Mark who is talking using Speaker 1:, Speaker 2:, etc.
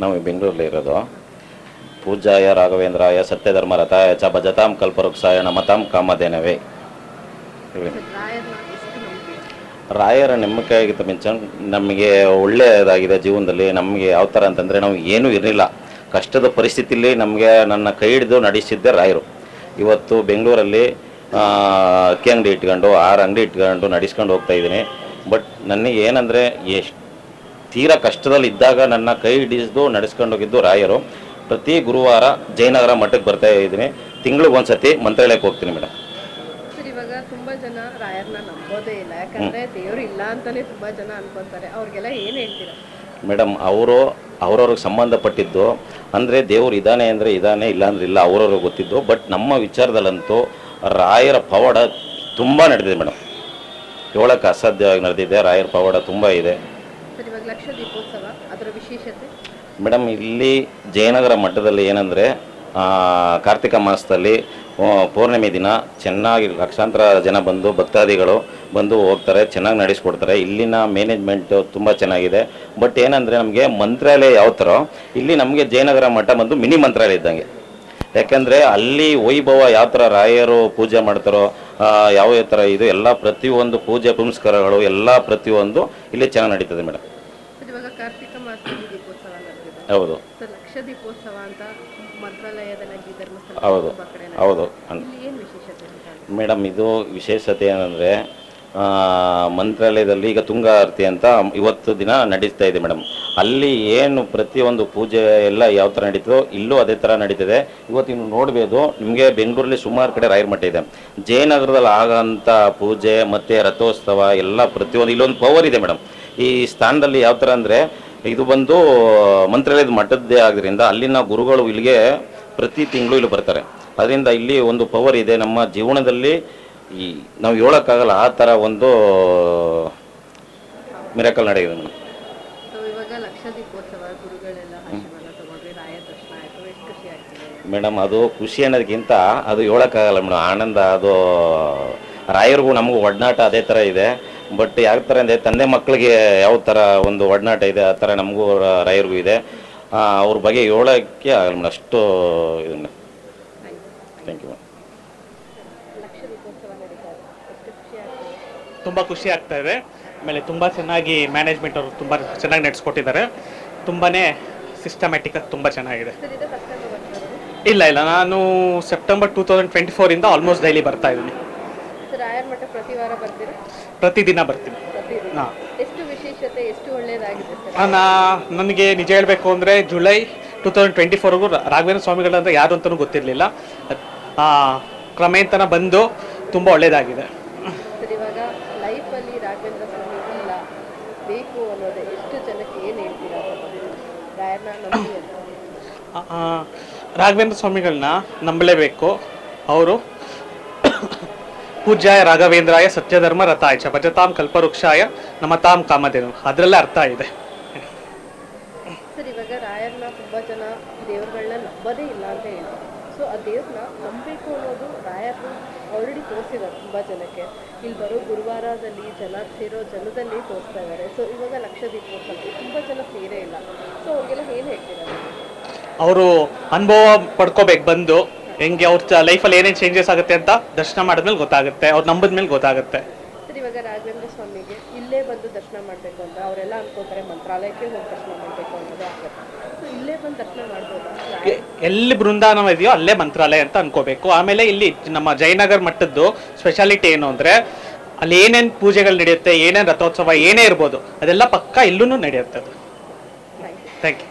Speaker 1: ನಾವು ಬೆಂಗಳೂರಲ್ಲಿ ಇರೋದು. ಪೂಜಾಯ ರಾಘವೇಂದ್ರಾಯ, ಸತ್ಯಧರ್ಮ, ರಥಾಯ, ಚ ಭಜತಾಂ ಕಲ್ಪವೃಕ್ಷಾಯ ನಮತಾಂ ಕಾಮಧೇನವೇ. ರಾಯರ ನಂಬಿಕೆಯಾಗಿದ್ದ ಮಿಂಚ ನಮಗೆ ಒಳ್ಳೆಯದಾಗಿದೆ ಜೀವನದಲ್ಲಿ. ನಮಗೆ ಯಾವ ಥರ ಅಂತಂದರೆ ನಾವು ಏನೂ ಇರಲಿಲ್ಲ. ಕಷ್ಟದ ಪರಿಸ್ಥಿತಿಯಲ್ಲಿ ನಮಗೆ ನನ್ನ ಕೈ ಹಿಡಿದು ನಡೆಸಿದ್ದೆ ರಾಯರು. ಇವತ್ತು ಬೆಂಗಳೂರಲ್ಲಿ ಅಕ್ಕಿ ಅಂಗಡಿ ಇಟ್ಕೊಂಡು, ಆರು ಅಂಗಡಿ ಇಟ್ಕೊಂಡು, ನಡೆಸ್ಕೊಂಡು ಹೋಗ್ತಾ ಇದ್ದೀನಿ. ಬಟ್ ನನಗೆ ಏನಂದರೆ ಎಷ್ಟು ತೀರಾ ಕಷ್ಟದಲ್ಲಿದ್ದಾಗ ನನ್ನ ಕೈ ಹಿಡಿದು ನಡೆಸ್ಕೊಂಡೋಗಿದ್ದು ರಾಯರು. ಪ್ರತಿ ಗುರುವಾರ ಜಯನಗರ ಮಠಕ್ಕೆ ಬರ್ತಾ ಇದ್ದೀನಿ. ತಿಂಗಳಿಗೆ ಒಂದ್ಸತಿ ಮಂತ್ರಾಲಯಕ್ಕೆ ಹೋಗ್ತೀನಿ ಮೇಡಮ್
Speaker 2: ಸರ್ ಇವಾಗ ತುಂಬಾ ಜನ ರಾಯರ್ನ ನಂಬೋದೇ ಇಲ್ಲ. ಯಾಕಂದ್ರೆ ದೇವ್ರು ಇಲ್ಲ ಅಂತಾನೆ ತುಂಬಾ ಜನ ಅನ್ಕೊಂತಾರೆ ಅವ್ರಿಗೆಲ್ಲ ಏನ್ ಹೇಳ್ತೀರಾ?
Speaker 1: ಮೇಡಮ್ ಅವರು ಅವ್ರವ್ರಿಗೆ ಸಂಬಂಧಪಟ್ಟಿದ್ದು ಅಂದರೆ ದೇವ್ರು ಇದ್ದಾನೆ ಅಂದರೆ ಇದ್ದಾನೆ ಇಲ್ಲ ಅಂದ್ರೆ ಇಲ್ಲ ಅವ್ರವ್ರಿಗೆ ಗೊತ್ತಿದ್ದು ಬಟ್ ನಮ್ಮ ವಿಚಾರದಲ್ಲಂತೂ ರಾಯರ ಪವಾಡ ತುಂಬ ನಡೆದಿದೆ ಮೇಡಮ್ ಹೇಳೋಕ್ಕೆ ಅಸಾಧ್ಯವಾಗಿ ನಡೆದಿದೆ ರಾಯರ ಪವಾಡ ತುಂಬ ಇದೆ. ಮೇಡಮ್, ಇಲ್ಲಿ ಜಯನಗರ ಮಠದಲ್ಲಿ ಏನಂದರೆ ಕಾರ್ತಿಕ ಮಾಸದಲ್ಲಿ ಪೌರ್ಣಿಮೆ ದಿನ ಚೆನ್ನಾಗಿ ಲಕ್ಷಾಂತರ ಜನ ಬಂದು, ಭಕ್ತಾದಿಗಳು ಬಂದು ಹೋಗ್ತಾರೆ, ಚೆನ್ನಾಗಿ ನಡೆಸ್ಕೊಡ್ತಾರೆ. ಇಲ್ಲಿನ ಮ್ಯಾನೇಜ್ಮೆಂಟ್ ತುಂಬ ಚೆನ್ನಾಗಿದೆ. ಬಟ್ ಏನಂದರೆ, ನಮಗೆ ಮಂತ್ರಾಲಯ ಯಾವ ಥರ ಇಲ್ಲಿ ನಮಗೆ ಜಯನಗರ ಮಠ ಬಂದು ಮಿನಿ ಮಂತ್ರಾಲಯ ಇದ್ದಂಗೆ. ಯಾಕಂದರೆ ಅಲ್ಲಿ ವೈಭವ ಯಾವ ಥರ ರಾಯರು ಪೂಜೆ ಮಾಡ್ತಾರೋ ಯಾವ ಥರ ಇದು ಎಲ್ಲ ಪ್ರತಿಯೊಂದು ಪೂಜೆ ಪುನಸ್ಕಾರಗಳು ಎಲ್ಲ ಪ್ರತಿಯೊಂದು ಇಲ್ಲಿ ಚೆನ್ನಾಗಿ ನಡೀತದೆ ಮೇಡಮ್ ಹೌದು. ಹೌದು. ಹೌದು. ಮೇಡಮ್ ಇದು ವಿಶೇಷತೆ ಏನಂದರೆ ಮಂತ್ರಾಲಯದಲ್ಲಿ ಈಗ ತುಂಗ ಆರತಿ ಅಂತ ಇವತ್ತು ದಿನ ನಡೀತಾ ಇದೆ ಮೇಡಮ್. ಅಲ್ಲಿ ಏನು ಪ್ರತಿಯೊಂದು ಪೂಜೆ ಎಲ್ಲ ಯಾವ ಥರ ನಡೀತದೋ ಇಲ್ಲೂ ಅದೇ ಥರ ನಡೀತದೆ. ಇವತ್ತು ನೀವು ನೋಡ್ಬೋದು ನಿಮಗೆ ಬೆಂಗಳೂರಲ್ಲಿ ಸುಮಾರು ಕಡೆ ರಾಯರ ಮಠ ಇದೆ. ಜಯನಗರದಲ್ಲಿ ಆಗೋಂಥ ಪೂಜೆ ಮತ್ತು ರಥೋತ್ಸವ ಎಲ್ಲ ಪ್ರತಿಯೊಂದು, ಇಲ್ಲೊಂದು ಪವರ್ ಇದೆ ಮೇಡಮ್. ಈ ಸ್ಥಾನದಲ್ಲಿ ಯಾವ ಥರ ಅಂದರೆ, ಇದು ಬಂದು ಮಂತ್ರಾಲಯದ ಮಠದ್ದೇ ಆದ್ರಿಂದ ಅಲ್ಲಿನ ಗುರುಗಳು ಇಲ್ಲಿಗೆ ಪ್ರತಿ ತಿಂಗಳು ಇಲ್ಲಿ ಬರ್ತಾರೆ. ಅದರಿಂದ ಇಲ್ಲಿ ಒಂದು ಪವರ್ ಇದೆ. ನಮ್ಮ ಜೀವನದಲ್ಲಿ ಈ ನಾವು ಹೇಳೋಕ್ಕಾಗಲ್ಲ ಆ ಥರ ಒಂದು ಮಿರಕಲ್ ನಡೆಯಿದೆ ಮೇಡಮ್ ಮೇಡಮ್ ಅದು ಖುಷಿ ಅನ್ನೋದಕ್ಕಿಂತ ಅದು ಹೇಳೋಕ್ಕಾಗಲ್ಲ ಮೇಡಮ್. ಆನಂದ ಅದು ರಾಯರಿಗೂ ನಮಗೂ ಒಡನಾಟ ಅದೇ ಥರ ಇದೆ. ಬಟ್ ಯಾವ ಥರ ಅಂದರೆ ತಂದೆ ಮಕ್ಕಳಿಗೆ ಯಾವ ಥರ ಒಂದು ಒಡನಾಟ ಇದೆ ಆ ಥರ ನಮಗೂ ರಾಯರಿಗೂ ಇದೆ. ಅವ್ರ ಬಗ್ಗೆ ಹೇಳೋಕ್ಕೆ ಆಗಲ್ಲ ಮೇಡಮ್. ಅಷ್ಟು ಇದು thank you madam
Speaker 2: Laksha Deepotsava ನಡೀತಾ ಇದೆ ಎಷ್ಟು ಖುಷಿ ಆಗ್ತಿದೆ
Speaker 3: ತುಂಬ ಖುಷಿ ಆಗ್ತಾ ಇದೆ. ಆಮೇಲೆ ತುಂಬ ಚೆನ್ನಾಗಿ ಮ್ಯಾನೇಜ್ಮೆಂಟ್ ಅವರು ತುಂಬ ಚೆನ್ನಾಗಿ ನಡೆಸ್ಕೊಟ್ಟಿದ್ದಾರೆ. ತುಂಬಾ ಸಿಸ್ಟಮ್ಯಾಟಿಕ್ ತುಂಬ ಚೆನ್ನಾಗಿದೆ. ಇಲ್ಲ ಇಲ್ಲ ನಾನು ಸೆಪ್ಟೆಂಬರ್ ಟೂ ತೌಸಂಡ್ ಟ್ವೆಂಟಿ ಫೋರಿಂದ ಆಲ್ಮೋಸ್ಟ್ ಡೈಲಿ ಬರ್ತಾ ಇದ್ದೀನಿ. ಪ್ರತಿದಿನ ಬರ್ತೀನಿ. ಹಾಂ.
Speaker 2: ಎಷ್ಟು ವಿಶೇಷತೆ ಎಷ್ಟು ಒಳ್ಳೇದಾಗಿದೆ ಸರ್?
Speaker 3: ನಾ ನನಗೆ ನಿಜ ಹೇಳಬೇಕು ಅಂದರೆ ಜುಲೈ ಟೂ ತೌಸಂಡ್ ಟ್ವೆಂಟಿ ಫೋರ್ಗೂ ರಾಘವೇಂದ್ರ ಸ್ವಾಮಿಗಳಂದ್ರೆ ಯಾರು ಅಂತಲೂ ಗೊತ್ತಿರಲಿಲ್ಲ. ಕ್ರಮೇಂತನ ಬಂದು ತುಂಬ ಒಳ್ಳೆಯದಾಗಿದೆ
Speaker 2: ರಾಘವೇಂದ್ರ
Speaker 3: ಸ್ವಾಮಿಗಳನ್ನ ನಂಬಲೇಬೇಕು. ಅವರು ಪೂಜ್ಯಾಯ ರಾಘವೇಂದ್ರಾಯ ಸತ್ಯಧರ್ಮ ರಥಾಯ ಚ ಭಜತಾಂ ಕಲ್ಪವೃಕ್ಷಾಯ ನಮತಾಂ ಕಾಮಧೇನು. ಅದರಲ್ಲೇ ಅರ್ಥ ಇದೆ.
Speaker 2: ಸರ್ ಇವಾಗ ರಾಯರ್ನ ತುಂಬ ಜನ ದೇವರುಗಳನ್ನ ನಂಬದೇ ಇಲ್ಲ ಅಂತ ಹೇಳ್ತಾರೆ? ಸೊ ಆ ದೇವ್ರನ್ನ ನಂಬಬೇಕು ಅನ್ನೋದು ರಾಯರು ಆಲ್ರೆಡಿ ತೋರಿಸಿದ್ದಾರೆ ತುಂಬ ಜನಕ್ಕೆ. ಇಲ್ಲಿ ಬರೋ ಗುರುವಾರದಲ್ಲಿ ಜನ ಸೇರೋ ಜನದಲ್ಲಿ ತೋರಿಸ್ತಾ ಇದ್ದಾರೆ ಸೊ ಇವಾಗ ಲಕ್ಷ ದೀಪೋತ್ಸವ ತುಂಬ ಜನ ಸೇರೇ ಇಲ್ಲ. ಸೊ ಅವ್ರಿಗೆಲ್ಲ ಏನು ಹೇಳ್ತೀರಾ?
Speaker 3: ಅವರು ಅನುಭವ ಪಡ್ಕೋಬೇಕು ಬಂದು. ಹೆಂಗೆ ಅವ್ರ ಲೈಫಲ್ಲಿ ಏನೇನು ಚೇಂಜಸ್ ಆಗುತ್ತೆ ಅಂತ ದರ್ಶನ ಮಾಡಿದ್ಮೇಲೆ ಗೊತ್ತಾಗುತ್ತೆ. ಅವ್ರು ನಂಬಿದ್ಮೇಲೆ ಗೊತ್ತಾಗುತ್ತೆ.
Speaker 2: ಸರ್ ಇವಾಗ ರಾಘವೇಂದ್ರ ಬಂದು ದರ್ಶನ ಮಾಡಬೇಕು ಅಂತ ಅವರೆಲ್ಲ ಅನ್ಕೋತಾರೆ ಮಂತ್ರಾಲಯಕ್ಕೆ ಹೋಗಿ ದರ್ಶನ ಮಾಡಬೇಕು ಅನ್ನೋದು ಆಗುತ್ತೆ ಸೊ ಇಲ್ಲೇ ಬಂದು ದರ್ಶನ ಮಾಡ್ಬೋದಾ
Speaker 3: ಎ- ಎಲ್ಲಿ ಬೃಂದಾವನ ಇದೆಯೋ ಅಲ್ಲೇ ಮಂತ್ರಾಲಯ ಅಂತ ಅನ್ಕೋಬೇಕು. ಆಮೇಲೆ ಇಲ್ಲಿ ನಮ್ಮ ಜಯನಗರ್ ಮಟ್ಟದ್ದು ಸ್ಪೆಷಾಲಿಟಿ ಏನು ಅಂದರೆ ಅಲ್ಲಿ ಏನೇನು ಪೂಜೆಗಳು ನಡೆಯುತ್ತೆ ಏನೇನು ರಥೋತ್ಸವ ಏನೇ ಇರ್ಬೋದು ಅದೆಲ್ಲ ಪಕ್ಕ ಇಲ್ಲೂ ನಡೆಯುತ್ತೆ ಅದು. Thank you